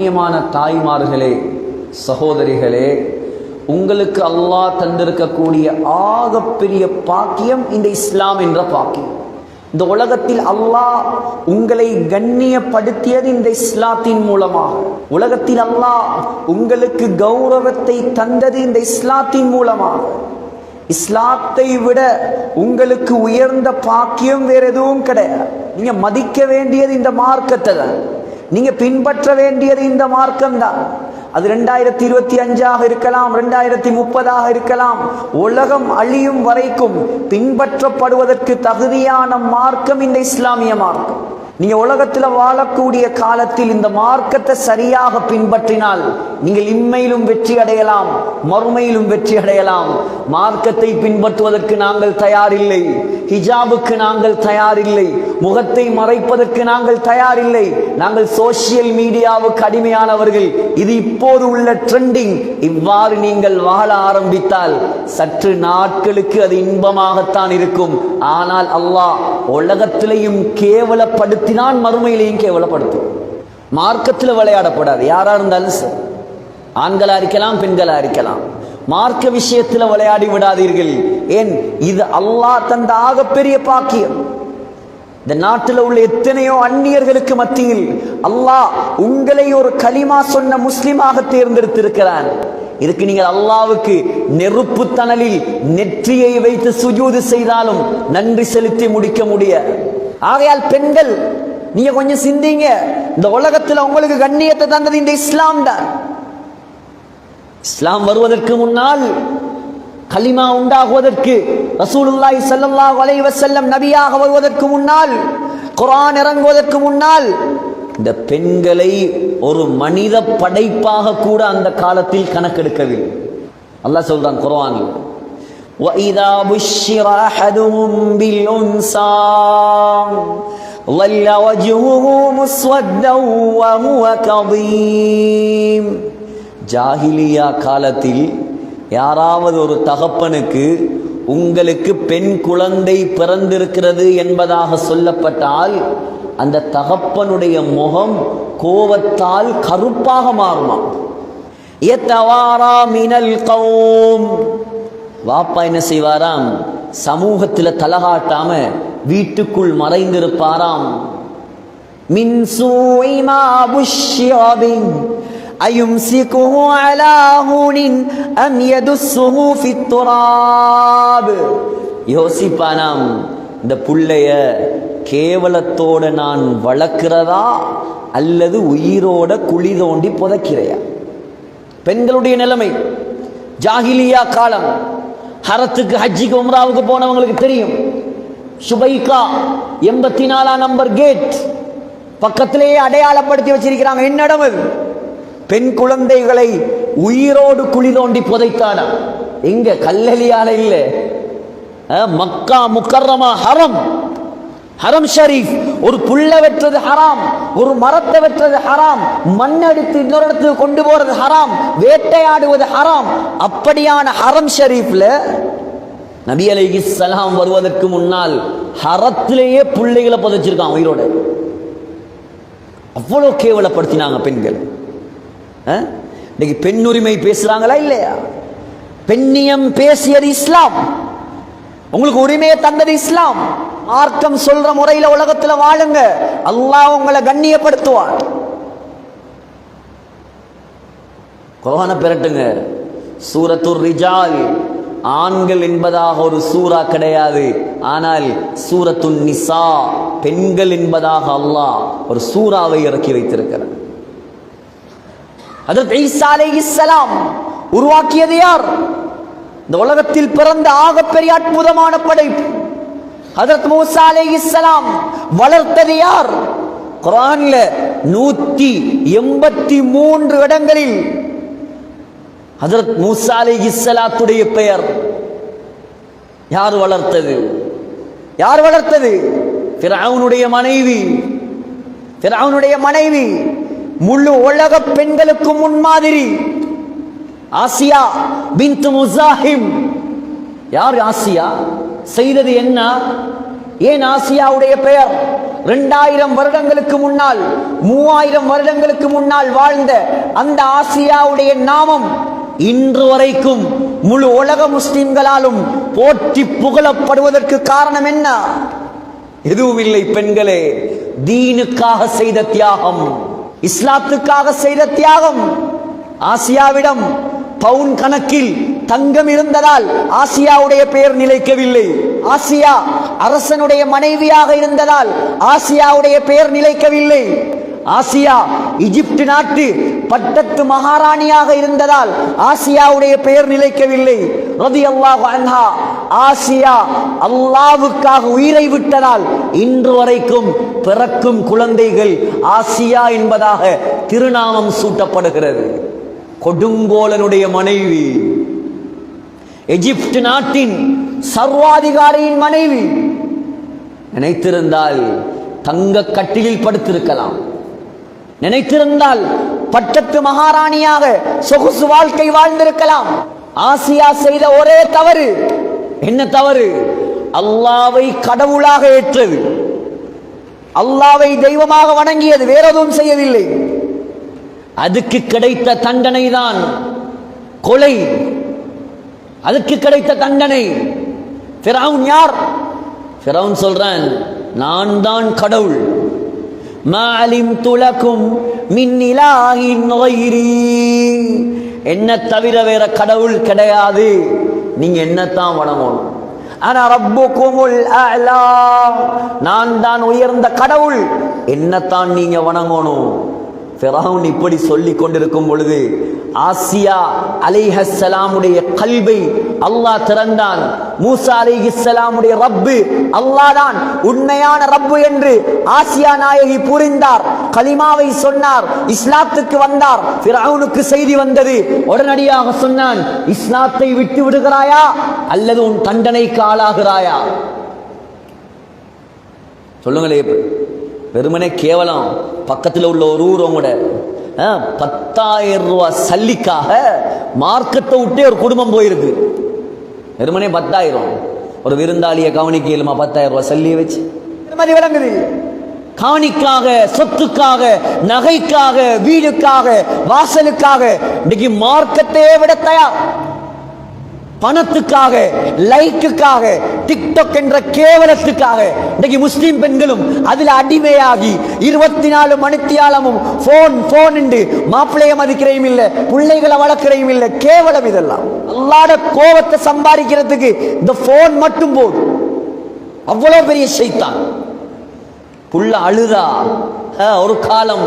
கண்ணியமான தாய்மார்களே சகோதரிகளே உங்களுக்கு அல்லாஹ் தந்திருக்கக்கூடிய ஆகப்பெரிய பாக்கியம் இந்த இஸ்லாம் என்ற பாக்கியம். இந்த உலகத்தில் அல்லாஹ் உங்களை கண்ணியப்படுத்தியது இந்த இஸ்லாத்தின் மூலமாக. உலகத்தில் அல்லாஹ் உங்களுக்கு கௌரவத்தை தந்தது இந்த இஸ்லாத்தின் மூலமாக. இஸ்லாத்தை விட உங்களுக்கு உயர்ந்த பாக்கியம் வேற எதுவும் கிடையாது. நீங்க மதிக்க வேண்டியது இந்த மார்க்கத்தை தான். நீங்க பின்பற்ற வேண்டியது இந்த மார்க்கம் தான் அது ரெண்டாயிரத்தி இருபத்தி அஞ்சாக இருக்கலாம் ரெண்டாயிரத்தி முப்பதாக இருக்கலாம். உலகம் அழியும் வரைக்கும் பின்பற்றப்படுவதற்கு தகுதியான மார்க்கம் இந்த இஸ்லாமிய மார்க்கம். நீங்க உலகத்துல வாழக்கூடிய காலத்தில் இந்த மார்க்கத்தை சரியாக பின்பற்றினால் நீங்கள் இம்மையிலும் வெற்றி அடையலாம் மறுமையிலும் வெற்றி அடையலாம். மார்க்கத்தை பின்பற்றுவதற்கு நாங்கள் தயாரில்லை ஹிஜாபுக்கு நாங்கள் தயாரில்லை முகத்தை மறைப்பதற்கு நாங்கள் தயாரில்லை. நாங்கள் சோசியல் மீடியாவுக்கு அடிமையானவர்கள். இது இப்போது உள்ள ட்ரெண்டிங். இவ்வாறு நீங்கள் வாழ ஆரம்பித்தால் சற்று நாட்களுக்கு அது இன்பமாகத்தான் இருக்கும். ஆனால் அல்லாஹ் உலகத்திலையும் கேவலப்படுத்தினான் மறுமையிலையும் கேவலப்படுத்தும் மார்க்கத்தில் விளையாடப்படாது. யாரா இருந்தாலும் சரி. ஆண்களா இருக்கலாம் பெண்களா இருக்கலாம். மார்க்க விஷயத்தில் விளையாடி விடாதீர்கள். ஏன்? இது அல்லாஹ் தந்த ஆகப்பெரிய பாக்கியம். இந்த நாட்டில் உள்ள எத்தனையோ அந்நியர்களுக்கு மத்தியில் அல்லாஹ் உங்களை ஒரு களிமா சொன்ன முஸ்லீமாக தேர்ந்தெடுத்திருக்கிறான் இதுக்கு நீங்கள் அல்லாவுக்கு நெருப்பு தணலில் நெற்றியை வைத்து சுஜூது செய்தாலும் நன்றி செலுத்தி முடிக்க முடிய. ஆகையால் பெண்கள் நீங்க கொஞ்சம் சிந்திங்க இந்த உலகத்துல உங்களுக்கு கண்ணியத்தை தந்தது இந்த இஸ்லாம் தான் இஸ்லாம் வருவதற்கு முன்னால் கலிமா உண்டாகுவதற்கு ரசூலுல்லாஹி ஸல்லல்லாஹு அலைஹி வஸல்லம் நபியாக வருவதற்கு முன்னால் குர்ஆன் இறங்குவதற்கு முன்னால் இந்த பெண்களை ஒரு மனித படைப்பாக கூட அந்த காலத்தில் கணக்கெடுக்கவில்லை அல்லாஹ் சொல்றான் குர்ஆனில் وَإِذَا بُشِّرَ أَحَدُهُم بِالْأُنثَى ظَلَّ وَجْهُهُ مُسْوَدًّا وَهُوَ كَظِيمٌ ஜாஹிலியா காலத்தில் யாராவது ஒரு தகப்பனுக்கு உங்களுக்கு பெண் குழந்தை பிறந்திருக்கிறது என்பதாக சொல்லப்பட்டால் அந்த தகப்பனுடைய முகம் கோபத்தால் கருப்பாக மாறுமா எத்தவாரா மினல் கௌம் வாப்பா என்ன செய்வாராம் சமூகத்தில் தலகாட்டாம வீட்டுக்குள் மறைந்திருப்பாராம் மின் சூய்மா புஷ்யபின் أيمسكه على هون أم يدسه في التراب யோசிப்பானாம் இந்த புள்ளைய கேவலத்தோட நான் வளர்க்கிறதா அல்லது உயிரோட குழி தோண்டி புதைக்கிறையா பெண்களுடைய நிலைமை ஜாகிலியா காலம் ஹரத்துக்கு ஹஜ்ஜிக்கு உம்ராவுக்கு போனவங்களுக்கு தெரியும் சுபைகா எண்பத்தி நாலாம் நம்பர் கேட். பக்கத்திலேயே அடையாளப்படுத்தி வச்சிருக்கிறாங்க. என்னிடம் அது? பெண் குழந்தைகளை உயிரோடு குழி தோண்டி புதைத்தானா? எங்க? கல்லலியால இல்ல. மக்கா முக்கர்ரமா ஹரம். ஹரம் ஷரீஃப் ஒரு புல்ல வெற்றது ஹராம் ஒரு மரத்தை வெற்றது ஹராம் மண் எடுத்து இன்னொரு இடத்துக்கு கொண்டு போறது ஹராம் வேட்டையாடுவது ஹராம். அப்படியான ஹரம் ஷரீஃப்ல நபி அலைகி சலாம் வருவதற்கு முன்னால் ஹரத்திலேயே பிள்ளைகளை புதைச்சிருக்கான் உயிரோட. அவ்வளோ கேவலப்படுத்தினாங்க பெண்கள். இன்னைக்கு பெண் உரிமை பேசுகிறாங்களா இல்லையா? பெண்ணியம் பேசியது இஸ்லாம். உங்களுக்கு உரிமையை தந்தது இஸ்லாம். மார்க்கம் சொல்ற முறையில் உலகத்துல வாழுங்க. அல்லாஹ் உங்களை கண்ணியப்படுத்துவான். குரான பெறட்டுங்க சூரத்துர் ரிஜால். ஆண்கள் என்பதாக ஒரு சூரா கிடையாது. ஆனால் சூரத்துன் நிசா பெண்கள் என்பதாக அல்லாஹ் ஒரு சூறாவை இறக்கி வைத்திருக்கிறார். அதற்கு ஈசா அலைஹிஸ்ஸலாம் உருவாக்கியது யார்? இந்த உலகத்தில் பிறந்த ஆகப்பெரிய அற்புதமான படைப்பு ஹதரத் மூசா இஸ்லாம் வளர்த்தது யார்? குரான்ல நூத்தி எண்பத்தி மூன்று இடங்களில் ஹசரத் மூசா அலைஹிஸ்ஸலாத்துடைய பெயர். யார் வளர்த்தது? யார் வளர்த்தது? ஃபிரௌனுடைய மனைவி. ஃபிரௌனுடைய மனைவி. முழு உலக பெண்களுக்கு முன்மாதிரி ஆசியா பின்த் முசாஹிம். யார் ஆசியா? செய்தது என்ன? ஏன் ஆசியாவுடைய பெயர்? இரண்டாயிரம் வருடங்களுக்கு முன்னால் மூவாயிரம் வருடங்களுக்கு முன்னால் வாழ்ந்த அந்த ஆசியாவுடைய நாமம் இன்று வரைக்கும் முழு உலக முஸ்லிம்களாலும் போற்றி புகழப்படுவதற்கு காரணம் என்ன? எதுவும் இல்லை பெண்களே தீனுக்காக செய்த தியாகம் இஸ்லாத்துக்காக செய்த தியாகம். ஆசியாவிடம் பவுன் கணக்கில் தங்கம் இருந்ததால் ஆசியாவுடைய பெயர் நிலைக்கவில்லை. ஆசியா அரசனுடைய மனைவியாக இருந்ததால் ஆசியாவுடைய பெயர் நிலைக்கவில்லை. ஆசியா எகிப்து நாட்டு பட்டத்து மகாராணியாக இருந்ததால் ஆசியாவுடைய பெயர் நிலைக்கவில்லை. ரதி அல்லாஹ் அன்ஹா. ஆசியா அல்லாவுக்காக உயிரை விட்டதால் இன்று வரைக்கும் பிறக்கும் குழந்தைகள் ஆசியா என்பதாக திருநாமம் சூட்டப்படுகிறது. கொடுங்கோலனுடைய மனைவி. எஜிப்ட் நாட்டின் சர்வாதிகாரியின் மனைவி. நினைத்திருந்தால் தங்க கட்டிலில் படுத்திருக்கலாம். நினைத்திருந்தால் பட்டத்து மகாராணியாக சொகுசு வாழ்க்கை வாழ்ந்திருக்கலாம். ஆசியா செய்த ஒரே தவறு. என்ன தவறு? அல்லாவை கடவுளாக ஏற்றது. அல்லாவை தெய்வமாக வணங்கியது வேற எதுவும் செய்யவில்லை. அதுக்கு கிடைத்த தண்டனை தான் கொலை. அதுக்கு கிடைத்த தண்டனை. ஃபிரௌன் யார்? ஃபிரௌன் சொல்றான் நான் தான் கடவுள். மாலிம் துலக்கும் மின்னிலாகின் என்ன தவிர வேற கடவுள் கிடையாது நீங்க என்னத்தான் வணங்கணும் ஆனா ரப்புக்குமுல் அலா நான் தான் உயர்ந்த கடவுள் என்னத்தான் நீங்க வணங்கணும் ஃபெராவுன் இப்படி சொல்லி கொண்டிருக்கும் பொழுது ஆசியா அலைஹஸ்ஸலாமுடைய கல்வை அல்லாஹ் திறந்தான். மூசா அலைஹிஸ்ஸலாமுடைய ரப்பு அல்லாஹ் தான் உண்மையான ரப்பு என்று ஆசியா நாயகி புரிந்தார். கலிமாவை சொன்னார். இஸ்லாத்துக்கு வந்தார். ஃபிரவுனுக்கு செய்தி வந்தது. உடனடியாக சொன்னான் இஸ்லாத்தை விட்டு விடுகிறாயா? அல்லது உன் தண்டனைக்கு ஆளாகிறாயா? சொல்லுங்களேன். வெறுமனே கேவலம். பக்கத்தில் உள்ள ஒரு ஊர் உங்களோட ஆ, பத்தாயிரம் ரூபாய் சல்லிக்காக மார்க்கத்தை விட்டே ஒரு குடும்பம் போயிருக்கு. வெறுமனே பத்தாயிரம். ஒரு விருந்தாளியை கவனிக்க இயலுமா பத்தாயிரம் ரூபாய் சல்லியை வச்சு? மாதிரி விளங்குது. காணிக்காக சொத்துக்காக நகைக்காக வீடுக்காக வாசலுக்காக இன்னைக்கு மார்க்கத்தையே விட தயார். பணத்துக்காக லைக்குக்காக டிக்டாக் என்ற கேவலத்துக்காக. இன்னைக்கு முஸ்லீம் பெண்களும் அதில் அடிமையாகி இருபத்தி நாலு மணித்தியாலமும் போன் போன் என்று மாப்பிள்ளைய மதிக்கிறையும் இல்லை பிள்ளைகளை வளர்க்கிறையும் இல்லை. கேவலம் இதெல்லாம். அல்லாட கோபத்தை சம்பாதிக்கிறதுக்கு இந்த போன் மட்டும் போதும். அவ்வளோ பெரிய சைத்தான். புள்ள அழுதா? ஒரு காலம்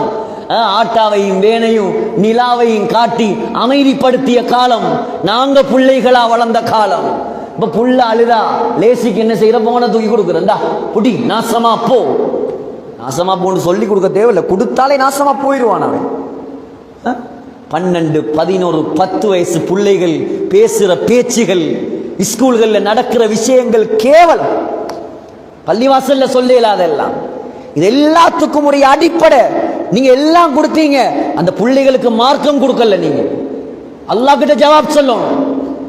ஆட்டாவையும் வேனையும் நிலாவையும் காட்டி அமைதிப்படுத்திய காலம் நாங்க பிள்ளைகளா வளர்ந்த காலம். இப்ப புள்ள அழுதா லேசிக்கு என்ன செய்யற? போன தூக்கி கொடுக்குறா புடி நாசமா போ. நாசமா போன்னு சொல்லி கொடுக்க தேவையில்லை. கொடுத்தாலே நாசமா போயிடுவான் அவன். பன்னெண்டு பதினோரு பத்து வயசு பிள்ளைகள் பேசுற பேச்சுகள் ஸ்கூல்களில் நடக்கிற விஷயங்கள் கேவலம். பள்ளிவாசல்ல சொல்ல அதெல்லாம் இது எல்லாத்துக்கும் ஒரு அடிப்படை. நீங்க எல்லாம் கொடுத்தீங்க. அந்த பிள்ளைகளுக்கு மார்க்கம் கொடுக்கல நீங்க. அல்லாஹ் கிட்ட ஜவாப் சொல்லும்.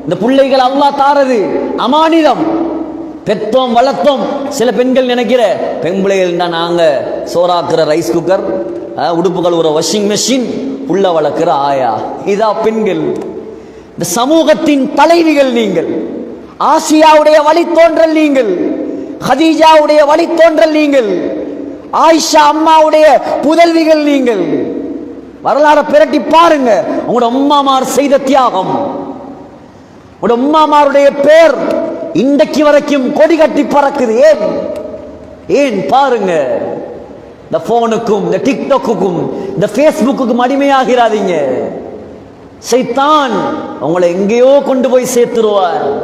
இந்த பிள்ளைகள் அல்லாஹ் தாரது. அமானிதம். பெத்தோம் வளர்த்தோம். சில பெண்கள் நினைக்கிற பெண் பிள்ளைகள் தான் நாங்க. சோறாக்குற ரைஸ் குக்கர் உடுப்புகள் ஒரு வாஷிங் மெஷின் புள்ள வளர்க்கிற ஆயா. இதா பெண்கள். இந்த சமூகத்தின் தலைவிகள் நீங்கள். ஆசியாவுடைய வழித்தோன்றல் நீங்கள். ஹதீஜாவுடைய வழித்தோன்றல் நீங்கள். ஆயிஷா அம்மாவுடைய புதல்விகள் நீங்கள். வரலாறு பிரட்டி பாருங்க. உங்களோட அம்மாமார் செய்த தியாகம். உங்களோட அம்மாமாருடைய பேர் இன்றைக்கு வரைக்கும் கொடி கட்டி பறக்குது. ஏன்? ஏன்? பாருங்க. இந்த போனுக்கும் இந்த டிக்டாக்குக்கும் இந்த ஃபேஸ்புக்குக்கும் அடிமையாகிறாதீங்க. சைத்தான் உங்களை எங்கேயோ கொண்டு போய் சேர்த்துருவார்.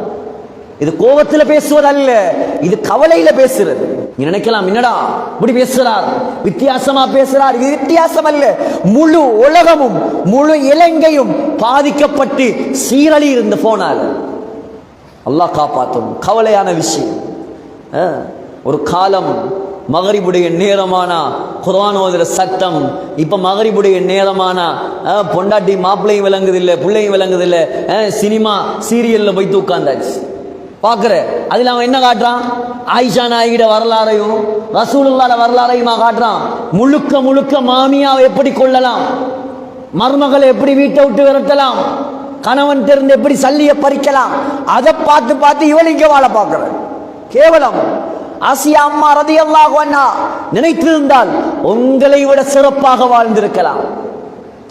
இது கோபத்தில் பேசுவதல்ல இது கவலையில் பேசுறது. நீ நினைக்கலாம் என்னடா? இப்படி பேசுறார் வித்தியாசமா பேசுறார் இது வித்தியாசம் அல்ல முழு உலகமும் முழு இலங்கையும் பாதிக்கப்பட்டு சீரழி இருந்து போனார். அல்லாஹ் காப்பாற்றும் கவலையான விஷயம். ஒரு காலம் மகரிபுடைய நேரமானா குர்ஆன் ஓதுற சத்தம் இப்ப மகரிபுடைய நேரமானா பொண்டாட்டி மாப்பிள்ளையும் விளங்குதில்லை பிள்ளையும் விளங்குதில்லை அஹ், சினிமா சீரியல்ல போய் தூக்காந்தாச்சு. பார்க்குற. அதில் அவன் என்ன காட்டுறான்? ஆயிஷா நாயகிட வரலாறையும் ரசூலுல்லாட வரலாறையுமா காட்டுறான்? முழுக்க முழுக்க மாமியாவை எப்படி கொள்ளலாம் மருமகளை எப்படி வீட்டை விட்டு விரட்டலாம்? கணவன் தெரிந்து எப்படி சல்லிய பறிக்கலாம்? அதை பார்த்து பார்த்து இவள் இங்கே வாழ பார்க்கிற கேவலம். ஆசியா அம்மா ரதி அல்லாஹ் நினைத்திருந்தால் உங்களை விட சிறப்பாக வாழ்ந்திருக்கலாம்.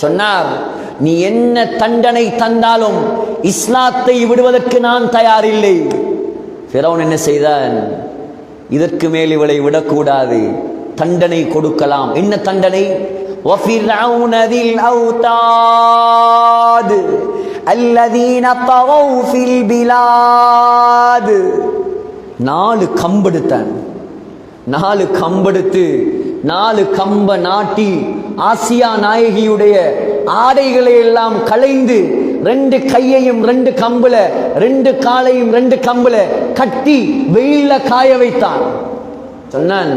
சொன்னார் நீ என்ன தண்டனை தந்தாலும் இஸ்லாத்தை விடுவதற்கு நான் தயாரில்லை. ஃபிரௌன் என்ன செய்தான்? இதற்கு மேல் இவளை விடக்கூடாது. தண்டனை கொடுக்கலாம். என்ன தண்டனை? அல்லதீன நாலு கம்பெடுத்தான். நாலு கம்பெடுத்து நாலு கம்ப நாட்டி ஆசியா நாயகியுடைய ஆடைகளை எல்லாம் களைந்து ரெண்டு கையையும் ரெண்டு கம்புல ரெண்டு காலையும் ரெண்டு கம்புல கட்டி வெயில்ல காய வைத்தான். சொன்னான்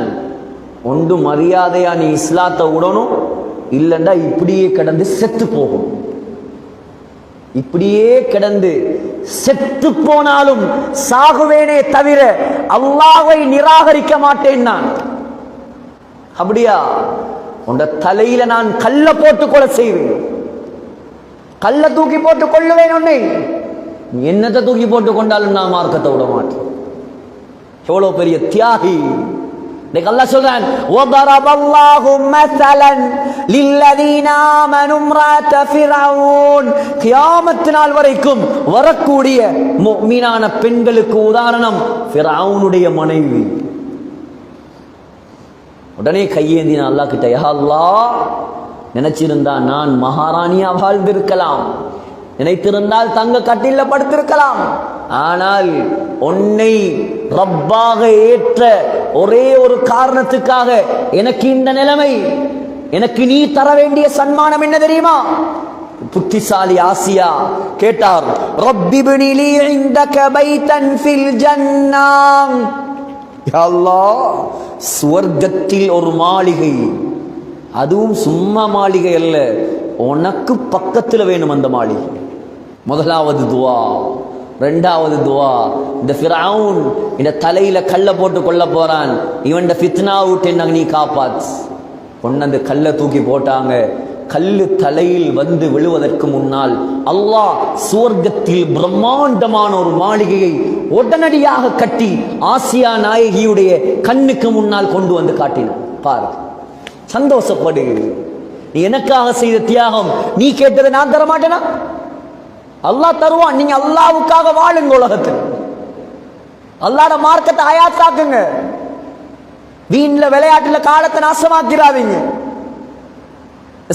ஒன்று மரியாதையா நீ இஸ்லாத்தை விடணும் இல்லைண்டா இப்படியே கிடந்து செத்து போகும். இப்படியே கிடந்து செத்து போனாலும் சாகுவேனே தவிர அல்லாவை நிராகரிக்க மாட்டேன் நான். அப்படியா? உண்ட தலையில நான் கல்ல போட்டு கொலை செய்வேன். கல்ல தூக்கி போட்டு கொள்ளுவேன் உன்னை நீ என்னத்தை தூக்கி போட்டு கொண்டாலும் நான் மார்க்கத்தை விட மாட்டேன் எவ்வளவு பெரிய தியாகி இன்னைக்கு அல்லாஹ் சொல்றான் وضرب الله مثلا للذين آمنوا امرأة فرعون கியாமத் நாள் வரைக்கும் வரக்கூடிய முஃமினான பெண்களுக்கு உதாரணம் ஃபிரௌனுடைய மனைவி உடனே கையேந்தின அல்லாஹ் கிட்ட யா அல்லாஹ் நினைச்சிருந்தா நான் மகாராணியா வாழ்ந்திருக்கலாம். நினைத்திருந்தால் தங்க கட்டில படுத்திருக்கலாம். ஆனால் உன்னை ரப்பாக ஏற்ற ஒரே ஒரு காரணத்துக்காக எனக்கு இந்த நிலைமை. எனக்கு நீ தர வேண்டிய சன்மானம் என்ன தெரியுமா? புத்திசாலி ஆசியா கேட்டார் ரப்பிபினி லீ இந்த பைத்தன் ஃபில் ஜன்னாம் யா அல்லாஹ் சுவர்க்கத்தில் ஒரு மாளிகை. அதுவும் சும்மா மாளிகை அல்ல. உனக்கு பக்கத்தில் வேணும் அந்த மாளிகை. முதலாவது துவா ரெண்டாவது துவா. இந்த ஃபிரவுன் இந்த தலையில கல்லை போட்டு கொள்ள போறான். இவன் ஃபித்னா விட்டு என்ன நீ காப்பாத் கொண்டு அந்த கல்லை தூக்கி போட்டாங்க. கல்லு தலையில் வந்து விழுவதற்கு முன்னால் அல்லாஹ் சுவர்க்கத்தில் பிரம்மாண்டமான ஒரு மாளிகையை உடனடியாக கட்டி ஆசியா நாயகியுடைய கண்ணுக்கு முன்னால் கொண்டு வந்து காட்டினான். பாரு சந்தோஷப்படு. நீ எனக்காக செய்த தியாகம் நீ கேட்டதை நான் தர மாட்டேனா அல்லாஹ் தருவான். நீங்க அல்லாவுக்காக வாழுங்க உலகத்தில். அல்லாட மார்க்கத்தை ஆயாத்தாக்குங்க வீண்ல விளையாட்டுல காலத்தை நாசமாக்கிறாதீங்க.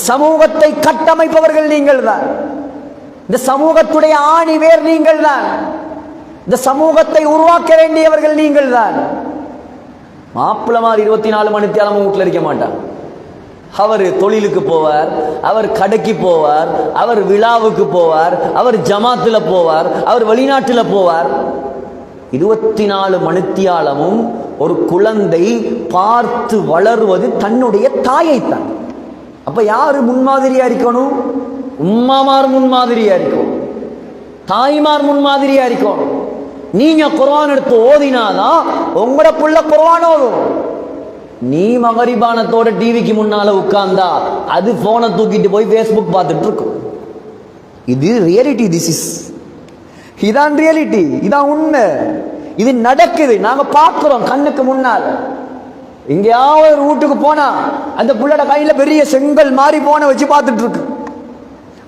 சமூகத்தை கட்டமைப்பவர்கள் நீங்கள் தான். இந்த சமூகத்துடைய ஆணி வேர் நீங்கள் தான். இந்த சமூகத்தை உருவாக்க வேண்டியவர்கள் நீங்கள் தான். மாப்பிள்ள மாதிரி இருபத்தி நாலு மணி தேலமும் வீட்டில் இருக்க மாட்டான் அவர் தொழிலுக்கு போவார் அவர் கடைக்கு போவார் அவர் விழாவுக்கு போவார் அவர் ஜமாத்தில் போவார் அவர் வெளிநாட்டில் போவார். இருபத்தி நாலு மணித்தியாலமும் ஒரு குழந்தை பார்த்து வளருவது தன்னுடைய தாயைத்தான். அப்ப யாரு முன்மாதிரியா இருக்கணும்? உம்மாமார் முன்மாதிரியா இருக்கும் தாய்மார் முன்மாதிரியா இருக்கணும். நீங்க குர்ஆன் எடுத்து ஓதினாதான் உங்களோட புள்ள குர்ஆன் ஓதும். நீ மகரிபானத்தோட டிவிக்கு முன்னால உட்கார்ந்தா அது போனை தூக்கிட்டு போய் ஃபேஸ்புக் பார்த்துட்டு இருக்கும் இது ரியாலிட்டி திஸ் இஸ் இதான் ரியாலிட்டி இதான் உண்மை. இது நடக்குது நாங்க பார்க்கிறோம் கண்ணுக்கு முன்னால். எங்கேயாவது ஒரு வீட்டுக்கு போனா அந்த புள்ளோட கையில பெரிய செங்கல் மாதிரி போன வச்சு பார்த்துட்டு இருக்கு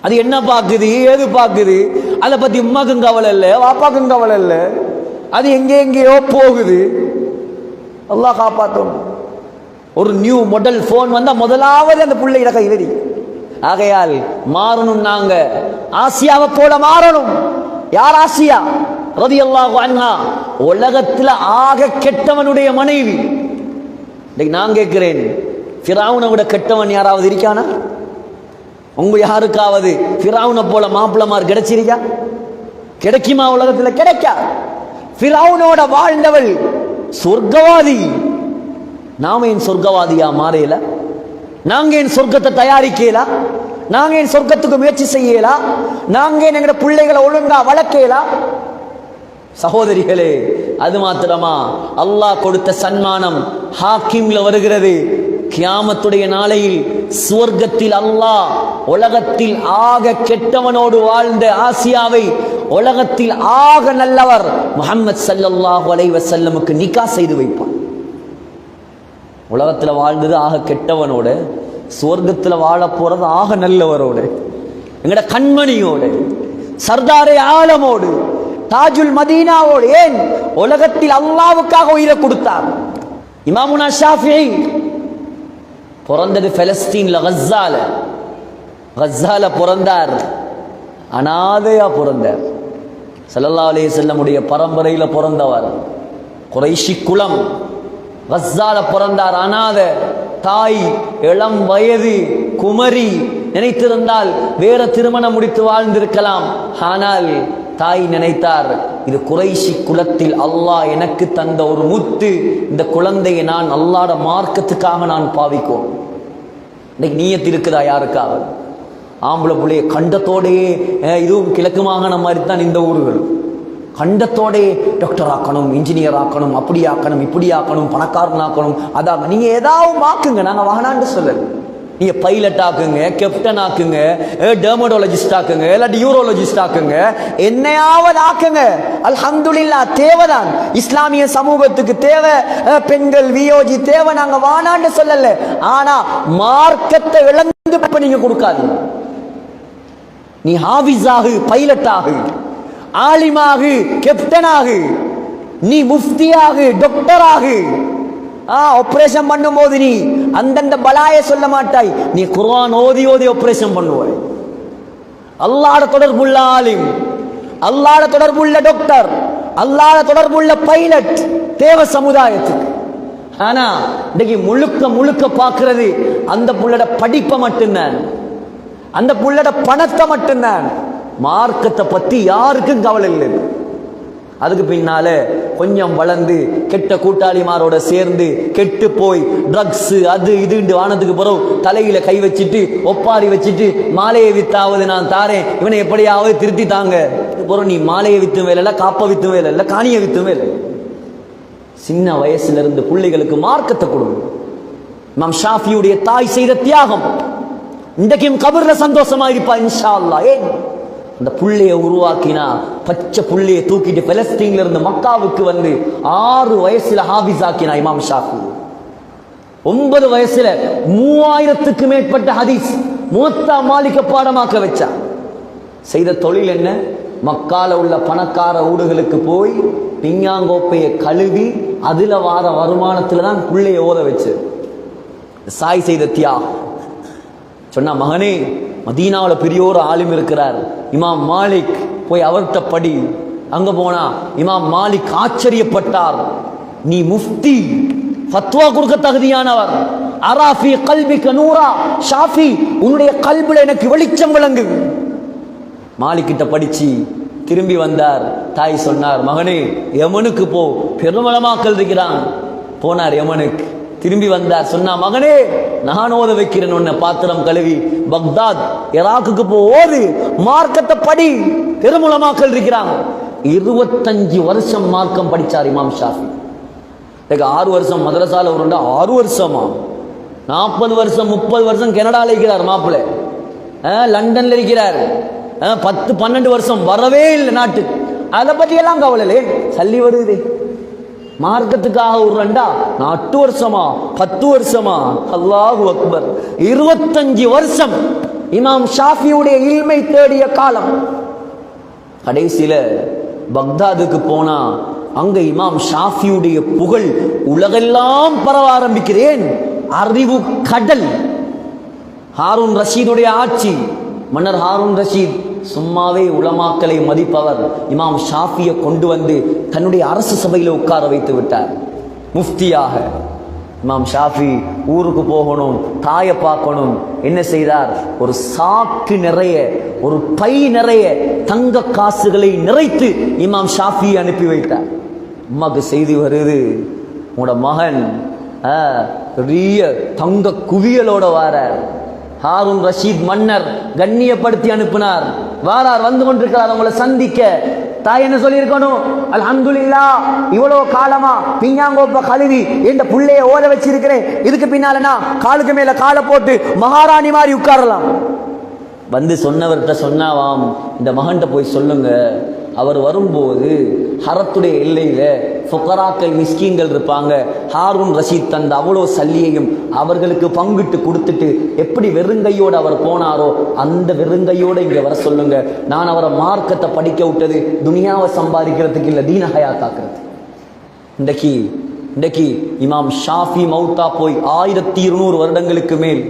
அது என்ன பார்க்குது? ஏது பார்க்குது? அதை பத்தி உமாக்கும் கவலை இல்லை வாப்பாக்கும் கவலை இல்லை. அது எங்கே எங்கேயோ போகுது. எல்லாம் காப்பாற்றணும் ஒரு நியூ மாடல் ஃபோன் வந்தால் முதலாவது அந்த பிள்ளை கையில் இருக்கு. ஆகையால் மாறணும் நாங்க. ஆசியாவை போல மாறணும். யார் ஆசியா? ரதியல்லாஹு அண்ணா உலகத்தில் ஆக கெட்டவனுடைய மனைவி. இன்னைக்கு நான் கேட்கிறேன் ஃபிராவுனை விட கெட்டவன் யாராவது இருக்கானா? உங்க யாருக்காவது ஃபிராவுனை போல மாப்பிளமார் கிடைச்சிருக்கா? கிடைக்குமா உலகத்தில்? கிடைக்கா. ஃபிராவுனோட வாழ்ந்தவள் சொர்க்கவாதி. நாம ஏன் சொர்க்கவாதியா மாறையில? நாங்க ஏன் சொர்க்கத்தை தயாரிக்கல? நாங்க ஏன் சொர்க்கத்துக்கு முயற்சி செய்யலா? நாங்க ஏன் எங்கட பிள்ளைகளை ஒழுங்கா வளர்க்கலா? சகோதரிகளே அது மாத்திரமா அல்லாஹ் கொடுத்த சன்மானம் ஹாக்கிம்ல வருகிறது. கியாமத்துடைய நாளையில் சுவர்க்கத்தில் அல்லாஹ் உலகத்தில் ஆக கெட்டவனோடு வாழ்ந்த ஆசியாவை உலகத்தில் ஆக நல்லவர் முகமது ஸல்லல்லாஹு அலைவசல்லமுக்கு நிகா நிக்கா செய்து வைப்பான். உலகத்தில் வாழ்ந்தது ஆக கெட்டவனோட சுவர்க்கத்தில் வாழ போகிறது ஆக நல்லவரோடு எங்கட கண்மணியோடு சர்தாரே ஆலமோடு தாஜுல் மதீனாவோடு ஏன் உலகத்தில் அல்லாவுக்காக உயிரை கொடுத்தார்? இமாமுனா ஷாஃபி பிறந்தது பெலஸ்தீன்ல கஸ்ஸால. கஸ்ஸால பிறந்தார். அனாதையா பிறந்தார். ஸல்லல்லாஹு அலைஹி செல்லமுடைய பரம்பரையில் பிறந்தவர். குறைஷி குலம் கஸ்ஸால பிறந்தார் அனாத தாய் இளம் வயது குமரி. நினைத்திருந்தால் வேற திருமணம் முடித்து வாழ்ந்திருக்கலாம். ஆனால் தாய் நினைத்தார் இது குறைசி குலத்தில் அல்லாஹ் எனக்கு தந்த ஒரு முத்து. இந்த குழந்தையை நான் அல்லாட மார்க்கத்துக்காக நான் பாவிக்கும். இன்னைக்கு நீயத்து இருக்குதா யாருக்காவது ஆம்பளை புள்ளைய கண்டத்தோடையே இதுவும் கிழக்கு மாகாணம் மாதிரி தான் இந்த ஊர்கள். கண்டத்தோடே டாக்டர் ஆக்கணும் இன்ஜினியர் ஆக்கணும் அப்படி ஆக்கணும் இப்படி ஆக்கணும் பணக்காரன் ஆக்கணும் நீங்கள் நீங்க ஏதாவது ஆக்குங்க நாங்க வாகனான்னு சொல்லல. நீங்க பைலட் ஆக்குங்க கெப்டன் ஆக்குங்க டெர்மடாலஜிஸ்ட் ஆக்குங்க இல்லாட்டி யூரோலஜிஸ்ட் ஆக்குங்க என்னையாவது ஆக்குங்க. அல்ஹம்துலில்லா தேவைதான். இஸ்லாமிய சமூகத்துக்கு தேவை பெண்கள் வியோஜி தேவை நாங்க வானான்னு சொல்லல. ஆனா மார்க்கத்தை இழந்து இப்ப நீங்க கொடுக்காது நீ ஹாஃபிஸ் ஆகு பைலட் ஆகு. ஆலிமாகு கெப்டனாகு ஆகு நீ முஃப்தியாகு டாக்டர் ஆகு. ஆ ஆபரேஷன் பண்ணும்போது நீ அந்தந்த பலாய சொல்ல மாட்டாய். நீ குர்ஆன் ஓதி ஓதி ஆபரேஷன் பண்ணுவாய். அல்லாட தொடர்புள்ள ஆலிம் அல்லாட தொடர்புள்ள டாக்டர் அல்லாட தொடர்புள்ள பைலட் தேவ சமுதாயத்துக்கு. ஆனா இன்னைக்கு முழுக்க முழுக்க பார்க்கிறது அந்த புள்ளட படிப்பை மட்டும்தான். அந்த புள்ளட பணத்தை மட்டும்தான். மார்க்கத்தை பற்றி யாருக்கும் கவலை இல்லை. அதுக்கு பின்னால கொஞ்சம் வளர்ந்து கெட்ட கூட்டாளிமாரோட சேர்ந்து கெட்டு போய் ட்ரக்ஸ் அது இதுண்டு வானத்துக்கு பிறகு தலையில கை வச்சுட்டு ஒப்பாரி வச்சுட்டு மாலையை வித்தாவது நான் தாரேன். இவனை எப்படியாவது திருத்தி தாங்க. பிறகு நீ மாலையை வித்தும் வேலை இல்ல காப்ப வித்தும் வேலை இல்லை காணியை வித்தும் வேலை சின்ன வயசுல இருந்து பிள்ளைகளுக்கு மார்க்கத்தை கொடுங்க இமாம் ஷாஃபியுடைய தாய் செய்த தியாகம். இன்றைக்கும் கபர்ல சந்தோஷமா இருப்பா இன்ஷா அல்லா ஏன்? அந்த புள்ளையை உருவாக்கினா பச்சை புள்ளையை தூக்கிட்டு பெலஸ்தீன்ல இருந்து மக்காவுக்கு வந்து ஆறு வயசுல ஹாபிஸ் ஆக்கினா இமாம் ஷாஃபி. ஒன்பது வயசுல மூவாயிரத்துக்கு மேற்பட்ட ஹதீஸ் மூத்தா மாலிக்க பாடமாக்க வச்சா. செய்த தொழில் என்ன? மக்கால உள்ள பணக்கார ஊடுகளுக்கு போய் பிஞ்ஞாங்கோப்பையை கழுவி அதுல வார வருமானத்துல தான் புள்ளையை ஓத வச்சு. சாய் செய்த தியாகம். சொன்னா மகனே மதீனாவில் பெரிய ஒரு ஆளும் இருக்கிறார். இமாம் மாலிக் போய் அவர்கிட்ட படி. அங்க போனா இமாம் மாலிக் ஆச்சரியப்பட்டார். நீ முஃப்தி ஃபத்வா கொடுக்க தகுதியானவர். அராஃபி கல்வி கனூரா ஷாஃபி உன்னுடைய கல்வில எனக்கு வெளிச்சம் விளங்கு. மாலிக்கிட்ட படிச்சு திரும்பி வந்தார். தாய் சொன்னார் மகனே யமனுக்கு போ. பெருமளமாக்கல் இருக்கிறான். போனார் யமனுக்கு. திரும்பி வந்தார். சொன்னா மகனே நான் ஓத வைக்கிறேன் உன்னை. பாத்திரம் கழுவி பக்தாத் இராக்குக்கு போ ஓது மார்க்கத்தை படி. திருமூலமாக்கள் இருக்கிறாங்க. இருபத்தஞ்சு வருஷம் மார்க்கம் படிச்சார் இமாம் ஷாஃபி. எனக்கு ஆறு வருஷம் மதரசால ஒரு ஆறு வருஷமா? நாற்பது வருஷம் முப்பது வருஷம் கனடாவில் இருக்கிறார் மாப்பிள்ளை. லண்டன்ல இருக்கிறார். பத்து பன்னெண்டு வருஷம் வரவே இல்லை நாட்டுக்கு. அதை பத்தி எல்லாம் கவலை சல்லி வருது. மார்க்கத்துக்காக ஒரு ரெண்டா? நட்டு வருஷமா பத்து வருஷமா? அல்லாஹு அக்பர். இருபத்தஞ்சு வருஷம் இமாம் ஷாஃபியுடைய இல்மை தேடிய காலம். கடைசியில பக்தாதுக்கு போனா அங்க இமாம் ஷாஃபியுடைய புகழ் உலகெல்லாம் பரவ ஆரம்பிக்கிறேன். அறிவு கடல். ஹாரூன் ரஷீதுடைய ஆட்சி. மன்னர் ஹாரூன் ரஷீத் சும்மாவே உலமாக்களை மதிப்பவர் இமாம் ஷாஃபியை கொண்டு வந்து தன்னுடைய அரசு சபையில் உட்கார வைத்து விட்டார். முஃப்தியாக. இமாம் ஷாஃபி ஊருக்கு போகணும் தாயை பார்க்கணும். என்ன செய்தார்? ஒரு சாக்கு நிறைய ஒரு பை நிறைய தங்க காசுகளை நிறைத்து இமாம் ஷாஃபியை அனுப்பி வைத்தார். அம்மாக்கு செய்தி வருது. உங்களோட மகன் பெரிய தங்க குவியலோட வாரார். ஹாரூன் ரஷீத் மன்னர் கண்ணியப்படுத்தி அனுப்பினார். வாரார் வந்து கொண்டிருக்கிறார். அவங்களை சந்திக்க. தாய் என்ன சொல்லியிருக்கணும்? அல்ஹம்துலில்லா இவ்வளோ காலமா பிஞ்சாங்கோப்ப கழுவி இந்த புள்ளைய ஓத வச்சிருக்கிறேன். இதுக்கு பின்னாலனா காலுக்கு மேல காலை போட்டு மகாராணி மாதிரி உட்காரலாம். வந்து சொன்னவர்கிட்ட சொன்னாவாம் இந்த மகன்கிட்ட போய் சொல்லுங்க. அவர் வரும்போது ஹரத்துடைய எல்லையில ஃபுகராக்கள் மிஸ்கீன்கள் இருப்பாங்க. ஹாரூன் ரஷீத் தந்த அவ்வளோ சல்லியையும் அவர்களுக்கு பங்கிட்டு கொடுத்துட்டு எப்படி வெறுங்கையோடு அவர் போனாரோ அந்த வெறுங்கையோடு இங்கே வர சொல்லுங்க. நான் அவரை மார்க்கத்தை படிக்க விட்டது துனியாவை சம்பாதிக்கிறதுக்கு இல்லை தீன ஹயாத்தாக்குறது இன்றைக்கு இன்றைக்கு இமாம் ஷாஃபி மௌத்தா போய் ஆயிரத்தி இருநூறு வருடங்களுக்கு மேல்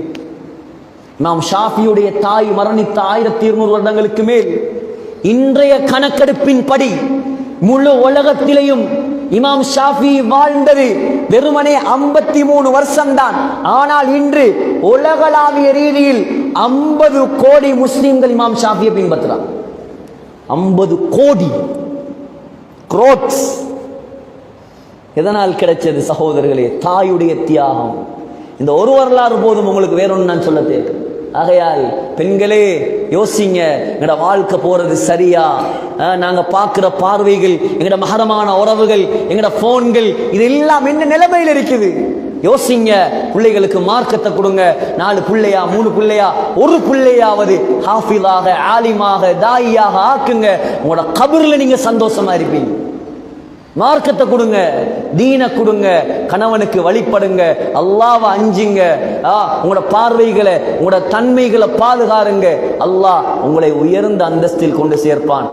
இமாம் ஷாஃபியுடைய தாய் மரணித்த ஆயிரத்தி இருநூறு வருடங்களுக்கு மேல் இன்றைய கணக்கெடுப்பின் படி முழு உலகத்திலேயும் இமாம் ஷாஃபி வாழ்ந்தது வெறுமனே ஐம்பத்தி மூணு வருஷம்தான். ஆனால் இன்று உலகளாவிய ரீதியில் ஐம்பது கோடி முஸ்லிம்கள் இமாம் ஷாஃபியை பின்பற்றுறாங்க ஐம்பது கோடி. குரோட்ஸ் எதனால் கிடைச்சது சகோதரர்களே? தாயுடைய தியாகம். இந்த ஒரு வரலாறு போதும் உங்களுக்கு வேறொன்னு நான் சொல்ல தேவை ஆகையால் பெண்களே யோசிங்க எங்கட வாழ்க்கை போறது சரியா? நாங்கள் நாங்க பார்வைகள் எங்கட மகரமான உறவுகள் எங்கட போன்கள் இது எல்லாம் என்ன நிலைமையில் இருக்குது? யோசிங்க பிள்ளைகளுக்கு மார்க்கத்தை கொடுங்க. நாலு பிள்ளையா மூணு பிள்ளையா ஒரு பிள்ளையாவது ஹாஃபிலாக ஆலிமாக தாயியாக ஆக்குங்க. உங்களோட கபிரில் நீங்க சந்தோஷமா இருப்பீங்க. மார்க்கத்தை கொடுங்க தீன கொடுங்க கணவனுக்கு வழிபடுங்க அல்லாவை அஞ்சுங்க ஆ உங்களோட பார்வைகளை உங்களோட தன்மைகளை பாதுகாருங்க. அல்லாஹ் உங்களை உயர்ந்த அந்தஸ்தில் கொண்டு சேர்ப்பான்.